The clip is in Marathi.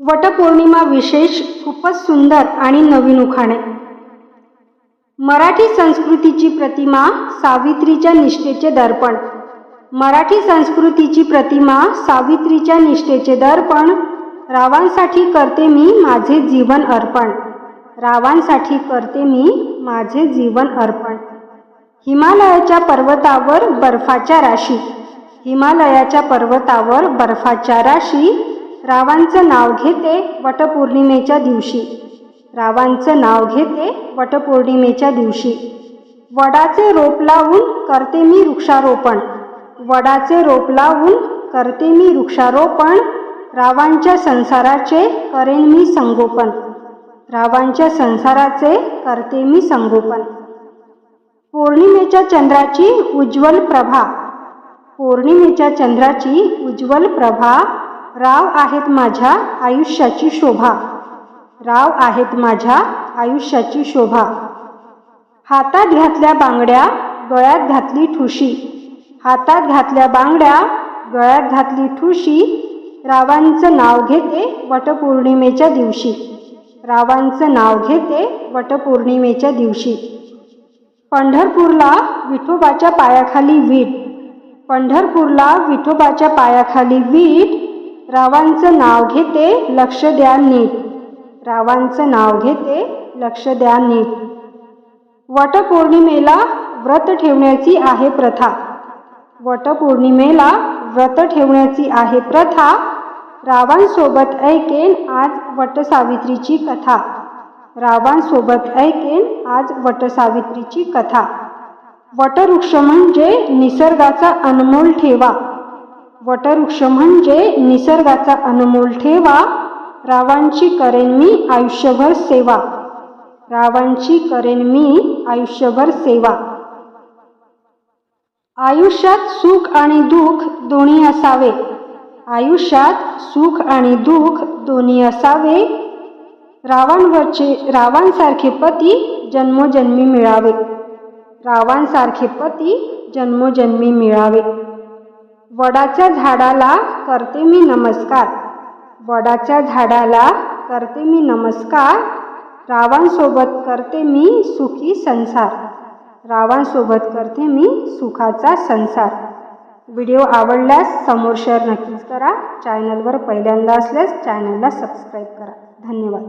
वटपौर्णिमा विशेष खूपच सुंदर आणि नवीन उखाणे. मराठी संस्कृतीची प्रतिमा सावित्रीच्या निष्ठेचे दर्पण. मराठी संस्कृतीची प्रतिमा सावित्रीच्या निष्ठेचे दर्पण. रावांसाठी करते मी माझे जीवन अर्पण. रावांसाठी करते मी माझे जीवन अर्पण. हिमालयाच्या पर्वतावर बर्फाच्या राशी. हिमालयाच्या पर्वतावर बर्फाच्या राशी. रावांचं नाव घेते वटपौर्णिमेच्या दिवशी. रावांचं नाव घेते वटपौर्णिमेच्या दिवशी. वडाचे रोप लावून करते मी वृक्षारोपण. वडाचे रोप लावून करते मी वृक्षारोपण. रावांच्या संसाराचे करेन मी संगोपन. रावांच्या संसाराचे करते मी संगोपन. पौर्णिमेच्या चंद्राची उज्ज्वल प्रभा. पौर्णिमेच्या चंद्राची उज्ज्वल प्रभा. राव आहेत माझ्या आयुष्याची शोभा. राव आहेत माझ्या आयुष्याची शोभा. हातात घातल्या बांगड्या गळ्यात घातली ठुशी. हातात घातल्या बांगड्या गळ्यात घातली ठुशी. रावांचं नाव घेते वटपौर्णिमेच्या दिवशी. रावांचं नाव घेते वटपौर्णिमेच्या दिवशी. पंढरपूरला विठोबाच्या पायाखाली वीट. पंढरपूरला विठोबाच्या पायाखाली वीट रावांचं नाव घेते लक्ष द्या नीट. रावांचं नाव घेते लक्ष द्या नीट. वटपौर्णिमेला व्रत ठेवण्याची आहे प्रथा. वटपौर्णिमेला व्रत ठेवण्याची आहे प्रथा. रावांसोबत ऐकेन आज वटसावित्रीची कथा. रावांसोबत ऐकेन आज वटसावित्रीची कथा. वटवृक्ष म्हणजे निसर्गाचा अनमोल ठेवा. वटवृक्ष म्हणजे निसर्गाचा अनमोल ठेवा रावांची करेन मी आयुष्यभर सेवा. रावांची करेन मी आयुष्यभर सेवा. आयुष्यात सुख आणि दुःख दोन्ही असावे. आयुष्यात सुख आणि दुःख दोन्ही असावे. रावांवरचे रावांसारखे पती जन्मोजन्मी मिळावे. रावांसारखे पती जन्मोजन्मी मिळावे. वडाच्या झाडाला करते मी नमस्कार. वडाच्या झाडाला करते मी नमस्कार. रावांसोबत करते मी सुखी संसार. रावांसोबत करते मी सुखाचा संसार. व्हिडिओ आवडल्यास समोर शेअर नक्कीच करा. चॅनलवर पहिल्यांदा असल्यास चॅनलला सबस्क्राईब करा. धन्यवाद.